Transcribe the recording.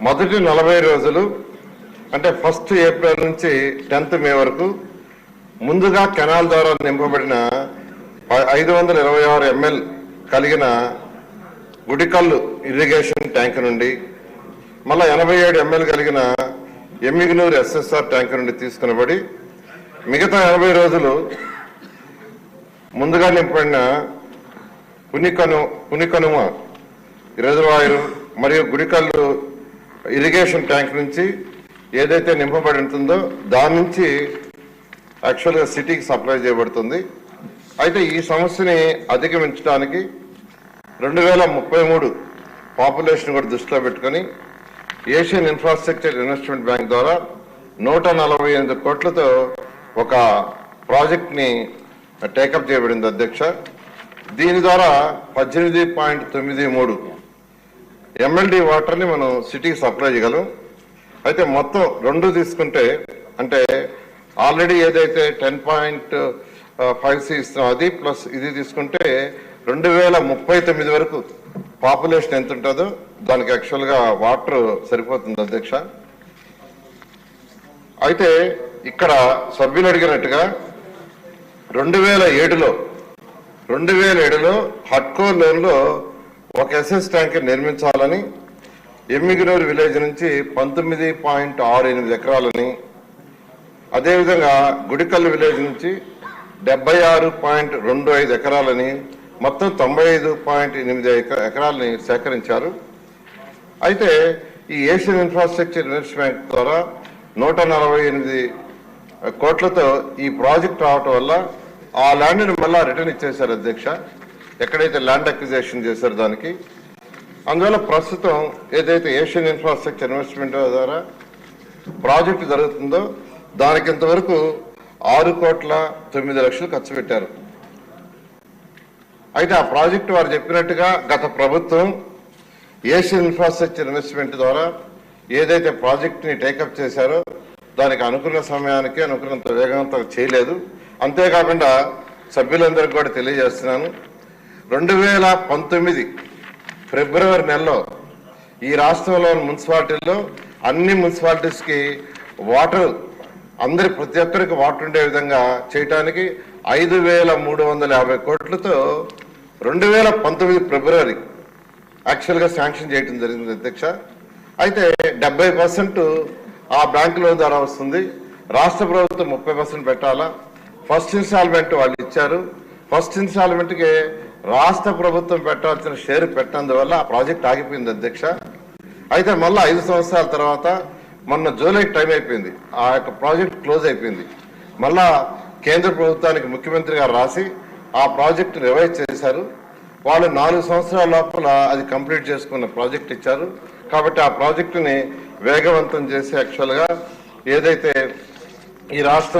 మొదటి నలభై రోజులు అంటే ఫస్ట్ ఏప్రిల్ నుంచి టెన్త్ మే వరకు ముందుగా కెనాల్ ద్వారా నింపబడిన ఐదు వందల ఇరవై ఆరు ఎంఎల్ కలిగిన గుడికల్లు ఇరిగేషన్ ట్యాంక్ నుండి మళ్ళా ఎనభై ఏడు ఎంఎల్ కలిగిన ఎమ్మిగనూరు ఎస్ఎస్ఆర్ ట్యాంక్ నుండి తీసుకునబడి మిగతా ఎనభై రోజులు ముందుగా నింపబడిన పునికను పునికనుమ రిజర్వాయరు మరియు గుడికల్లు ఇరిగేషన్ ట్యాంక్ నుంచి ఏదైతే నింపబడి ఉంటుందో దాని నుంచి యాక్చువల్గా సిటీకి సప్లై చేయబడుతుంది. అయితే ఈ సమస్యని అధిగమించడానికి రెండు వేల ముప్పై మూడు పాపులేషన్ కూడా దృష్టిలో పెట్టుకొని ఏషియన్ ఇన్ఫ్రాస్ట్రక్చర్ ఇన్వెస్ట్మెంట్ బ్యాంక్ ద్వారా నూట నలభై ఎనిమిది కోట్లతో ఒక ప్రాజెక్ట్ని టేకప్ చేయబడింది అధ్యక్ష. దీని ద్వారా పద్దెనిమిది పాయింట్ తొమ్మిది మూడు ఎమ్మెల్డీ వాటర్ని మనం సిటీకి సప్లై చేయగలం. అయితే మొత్తం రెండు తీసుకుంటే అంటే ఆల్రెడీ ఏదైతే టెన్ పాయింట్ ఫైవ్ సి ఇస్తున్నాం అది ప్లస్ ఇది తీసుకుంటే రెండు వేల ముప్పై తొమ్మిది వరకు పాపులేషన్ ఎంత ఉంటుందో దానికి యాక్చువల్గా వాటర్ సరిపోతుంది అధ్యక్ష. అయితే ఇక్కడ సభ్యులు అడిగినట్టుగా రెండు వేల ఏడులో రెండు వేల ఏడులో హట్కో లోన్లో ఒక ఎస్ఎస్ ట్యాంక్ నిర్మించాలని ఎమ్మిగినూరు విలేజ్ నుంచి పంతొమ్మిది పాయింట్ ఆరు ఎనిమిది ఎకరాలని అదేవిధంగా గుడికల్లు విలేజ్ నుంచి డెబ్బై ఆరు పాయింట్ రెండు ఐదు ఎకరాలని మొత్తం తొంభై ఐదు పాయింట్ ఎనిమిది ఎక- ఎకరాలని సేకరించారు. అయితే ఈ ఏషియన్ ఇన్ఫ్రాస్ట్రక్చర్ ఇన్వెస్ట్మెంట్ ద్వారా నూట నలభై ఎనిమిది కోట్లతో ఈ ప్రాజెక్ట్ రావటం వల్ల ఆ ల్యాండ్ని మళ్ళా రిటర్న్ ఇచ్చేశారు అధ్యక్ష. ఎక్కడైతే ల్యాండ్ అక్విజేషన్ చేశారు దానికి అందువల్ల ప్రస్తుతం ఏదైతే ఏషియన్ ఇన్ఫ్రాస్ట్రక్చర్ ఇన్వెస్ట్మెంట్ ద్వారా ప్రాజెక్టు జరుగుతుందో దానికి ఇంతవరకు ఆరు కోట్ల తొమ్మిది లక్షలు ఖర్చు పెట్టారు. అయితే ఆ ప్రాజెక్టు వారు చెప్పినట్టుగా గత ప్రభుత్వం ఏషియన్ ఇన్ఫ్రాస్ట్రక్చర్ ఇన్వెస్ట్మెంట్ ద్వారా ఏదైతే ప్రాజెక్టుని టేకప్ చేశారో దానికి అనుకున్న సమయానికి అనుకున్నంత వేగంతో చేయలేదు. అంతేకాకుండా సభ్యులందరికీ కూడా తెలియజేస్తున్నాను. రెండు వేల పంతొమ్మిది ఫిబ్రవరి నెలలో ఈ రాష్ట్రంలోని మున్సిపాలిటీల్లో అన్ని మున్సిపాలిటీస్కి వాటర్ అందరి ప్రతి ఒక్కరికి వాటర్ ఉండే విధంగా చేయటానికి ఐదు వేల మూడు వందల యాభై కోట్లతో రెండు వేల పంతొమ్మిది ఫిబ్రవరి యాక్చువల్గా శాంక్షన్ చేయడం జరిగింది అధ్యక్ష. అయితే డెబ్బై పర్సెంట్ ఆ బ్యాంక్ లోన్ ద్వారా వస్తుంది. రాష్ట్ర ప్రభుత్వం ముప్పై పర్సెంట్ పెట్టాలా? ఫస్ట్ ఇన్స్టాల్మెంట్ వాళ్ళు ఇచ్చారు. ఫస్ట్ ఇన్స్టాల్మెంట్కి రాష్ట్ర ప్రభుత్వం పెట్టాల్సిన షేర్ పెట్టినందువల్ల ఆ ప్రాజెక్ట్ ఆగిపోయింది అధ్యక్ష. అయితే మళ్ళీ ఐదు సంవత్సరాల తర్వాత మొన్న జూలై టైం అయిపోయింది. ఆ యొక్క ప్రాజెక్ట్ క్లోజ్ అయిపోయింది. మళ్ళా కేంద్ర ప్రభుత్వానికి ముఖ్యమంత్రి గారు రాసి ఆ ప్రాజెక్ట్ రివైజ్ చేశారు. వాళ్ళు నాలుగు సంవత్సరాల లోపల అది కంప్లీట్ చేసుకున్న ప్రాజెక్ట్ ఇచ్చారు. కాబట్టి ఆ ప్రాజెక్టుని వేగవంతం చేసి యాక్చువల్గా ఏదైతే ఈ రాష్ట్రం